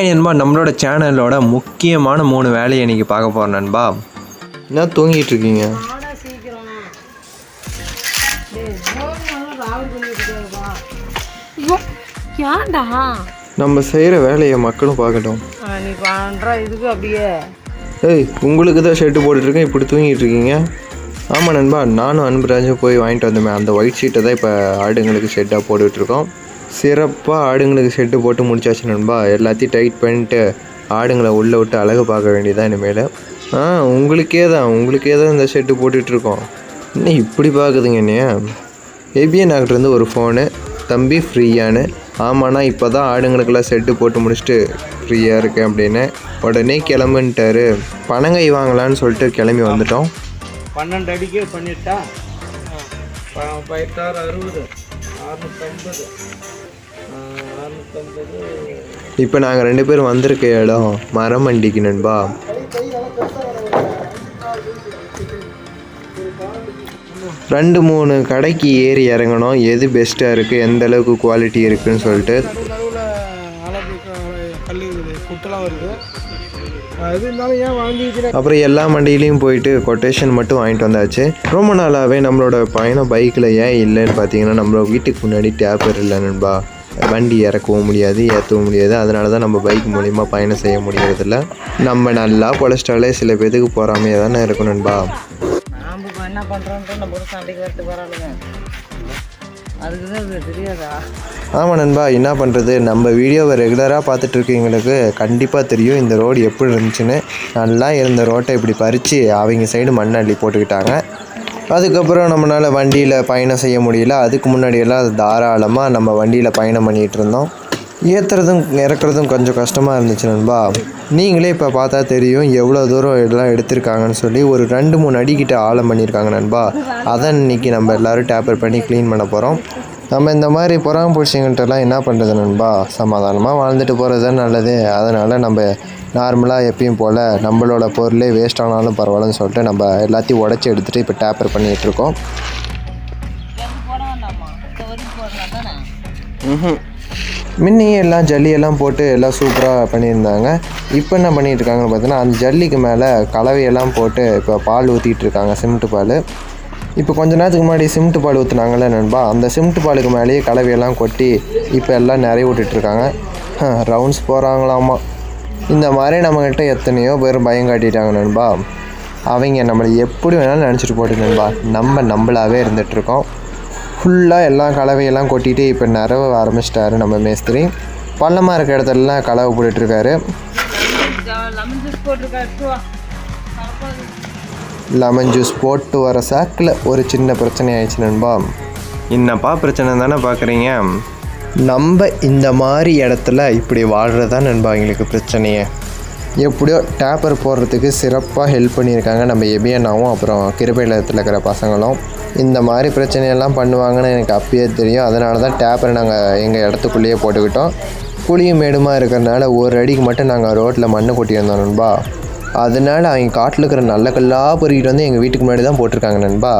Hi நண்பா நம்மளோட சேனலோட முக்கியமான மூணு வேலையை இன்றைக்கி பார்க்க போகிறோம் நண்பா. என்ன தூங்கிட்டு இருக்கீங்க? ஏன்டா? நம்ம செய்கிற வேலையை மக்களும் பார்க்கட்டும். ஆ, நீ பண்ற இதுக்கு அப்படியே. ஏய் உங்களுக்கு தான் ஷர்ட்டு போட்டுட்ருக்கேன் இப்படி தூங்கிட்டு இருக்கீங்க? ஆமாம் நண்பா நானும் அன்புராஜும் போய் வாங்கிட்டு வந்தோமே அந்த ஒயிட் ஷீட்டை தான் இப்போ ஆடுங்களுக்கு ஷெட்டாக போட்டுட்ருக்கோம் சிறப்பாக ஆடுங்களுக்கு செட்டு போட்டு முடிச்சாச்சு நண்பா. எல்லாத்தையும் டைட் பண்ணிட்டு ஆடுங்களை உள்ளே விட்டு அழகு பார்க்க வேண்டியதான் இனிமேல். ஆ உங்களுக்கே தான். உங்களுக்கே தான் இந்த ஷெட்டு போட்டுட்ருக்கோம் என்ன இப்படி பார்க்குதுங்க என்னையா? ஏபிஎன் ஆகிட்டேருந்து ஒரு ஃபோனு தம்பி ஃப்ரீயானு ஆமாண்ணா இப்போ தான் ஆடுங்களுக்கெல்லாம் செட்டு போட்டு முடிச்சுட்டு ஃப்ரீயாக இருக்கேன் அப்படின்னு. உடனே கிளம்புன்ட்டாரு. பனங்கை வாங்கலான்னு சொல்லிட்டு கிளம்பி வந்துட்டோம். பன்னெண்டு அடிக்கே பண்ணிட்டா? பயிட்டாறு அறுபது. அறுநூத்தம்பது. அறுநூத்தம்பது. இப்போ நாங்கள் ரெண்டு பேரும் வந்திருக்க இடம் மரமண்டிக்கு நண்பா. ரெண்டு மூணு கடைக்கு ஏறி இறங்கணும். எது பெஸ்ட்டாக இருக்குது எந்த அளவுக்கு குவாலிட்டி இருக்குன்னு சொல்லிட்டு. குட்டெல்லாம் வருது. அப்புறம் எல்லா மண்டியிலையும் போயிட்டு கொட்டேஷன் மட்டும் வாங்கிட்டு வந்தாச்சு. ரொம்ப நாளாகவே நம்மளோட பயணம் பைக்கில் ஏன் இல்லைன்னு பார்த்தீங்கன்னா நம்மளோட வீட்டுக்கு முன்னாடி டேப்பர் இல்லை நண்பா. வண்டி இறக்கவும் முடியாது ஏற்றவும் முடியாது. அதனால தான் நம்ம பைக் மூலிமா பயணம் செய்ய முடியறதில்ல. நம்ம நல்லா பொழைச்சிட்டாலே சில பேத்துக்கு போகாமையே தானே இருக்கும் நண்பா. என்ன பண்ணுறோன்ட்டு நம்ம சண்டைக்கு வரட்டு வராளுங்க. ஆமாம் நண்பா என்ன பண்ணுறது நம்ம வீடியோவை ரெகுலராக பார்த்துட்ருக்கீங்களுக்கு கண்டிப்பாக தெரியும் இந்த ரோடு எப்படி இருந்துச்சுன்னு. நல்லா இருந்த ரோட்டை இப்படி பறித்து அவங்க சைடு மண் அள்ளி போட்டுக்கிட்டாங்க. அதுக்கப்புறம் நம்மளால் வண்டியில் பயணம் செய்ய முடியல. அதுக்கு முன்னாடியெல்லாம் அது தாராளமாக நம்ம வண்டியில் பயணம் பண்ணிகிட்டு இருந்தோம். ஏற்றுறதும் இறக்குறதும் கொஞ்சம் கஷ்டமாக இருந்துச்சு நண்பா. நீங்களே இப்போ பார்த்தா தெரியும் எவ்வளோ தூரம் எல்லாம் எடுத்திருக்காங்கன்னு சொல்லி ஒரு ரெண்டு மூணு அடிக்கிட்ட ஆழம் பண்ணியிருக்காங்க நண்பா. அதை இன்னைக்கு நம்ம எல்லோரும் டேப்பர் பண்ணி க்ளீன் பண்ண போகிறோம் நம்ம இந்த மாதிரி புறாம பூச்சிங்கள்ட்டெல்லாம் என்ன பண்ணுறது நண்பா? சமாதானமாக வாழ்ந்துட்டு போகிறது தான் நல்லது. அதனால் நம்ம நார்மலாக எப்பயும் போல் நம்மளோட பொருளே வேஸ்ட் ஆனாலும் பரவாயில்லன்னு சொல்லிட்டு நம்ம எல்லாத்தையும் உடச்சி எடுத்துகிட்டு இப்போ டேப்பர் பண்ணிகிட்ருக்கோம் போட முன்னையே எல்லாம் ஜல்லியெல்லாம் போட்டு எல்லாம் சூப்பராக பண்ணியிருந்தாங்க. இப்போ என்ன பண்ணிகிட்டு இருக்காங்கன்னு பார்த்தீங்கன்னா அந்த ஜல்லிக்கு மேலே கலவையெல்லாம் போட்டு இப்போ பால் ஊற்றிட்டு இருக்காங்க சிமெண்ட் பால். இப்போ கொஞ்ச நேரத்துக்கு முன்னாடி சிமெண்ட் பால் ஊற்றுனாங்கல்ல நண்பா அந்த சிமெண்ட் பாலுக்கு மேலேயே கலவையெல்லாம் கொட்டி இப்போ எல்லாம் நிறைய விட்டுட்ருக்காங்க ரவுண்ட்ஸ் போகிறாங்களாமா இந்த மாதிரி நம்மக்கிட்ட எத்தனையோ பேர் பயம் காட்டிட்டாங்க நண்பா. அவங்க நம்மளை எப்படி வேணாலும் நினச்சிட்டு போட்டு நண்பா நம்ம நம்மளாவே இருந்துகிட்ருக்கோம் ஃபுல்லாக எல்லாம் கலவையெல்லாம் கொட்டிட்டு இப்போ நிறவ ஆரம்பிச்சிட்டாரு நம்ம மேஸ்திரி. பள்ளமாக இருக்க இடத்துலலாம் கலவை போட்டுட்ருக்காரு. Lemon juice. லெமன் போட்டு வர சாக்கில் ஒரு சின்ன பிரச்சனை ஆயிடுச்சு நண்பா. என்னப்பா பிரச்சனை தானே பார்க்குறீங்க நம்ம இந்த மாதிரி இடத்துல இப்படி வாழ்கிறது தான் நண்பா எங்களுக்கு பிரச்சனையே. எப்படியோ டேப்பர் போடுறதுக்கு சிறப்பாக ஹெல்ப் பண்ணியிருக்காங்க நம்ம எபியனாவும் அப்புறம் கிருபையிலத்தில் இருக்கிற பசங்களும். இந்த மாதிரி பிரச்சனையெல்லாம் பண்ணுவாங்கன்னு எனக்கு அப்பயே தெரியும். அதனால தான் டேப்பரை நாங்கள் எங்கள் இடத்துக்குள்ளேயே போட்டுக்கிட்டோம். குழியும் மேடுமாக இருக்கிறனால ஒரு அடிக்கு மட்டும் நாங்கள் ரோட்டில் மண்ணை கொட்டியிருந்தோம் நண்பா. அதனால அவங்க காட்டில் இருக்கிற நல்ல கல்லாக பொறிக்கிட்டு வந்து எங்கள் வீட்டுக்கு முன்னாடி தான் போட்டிருக்காங்க நண்பா.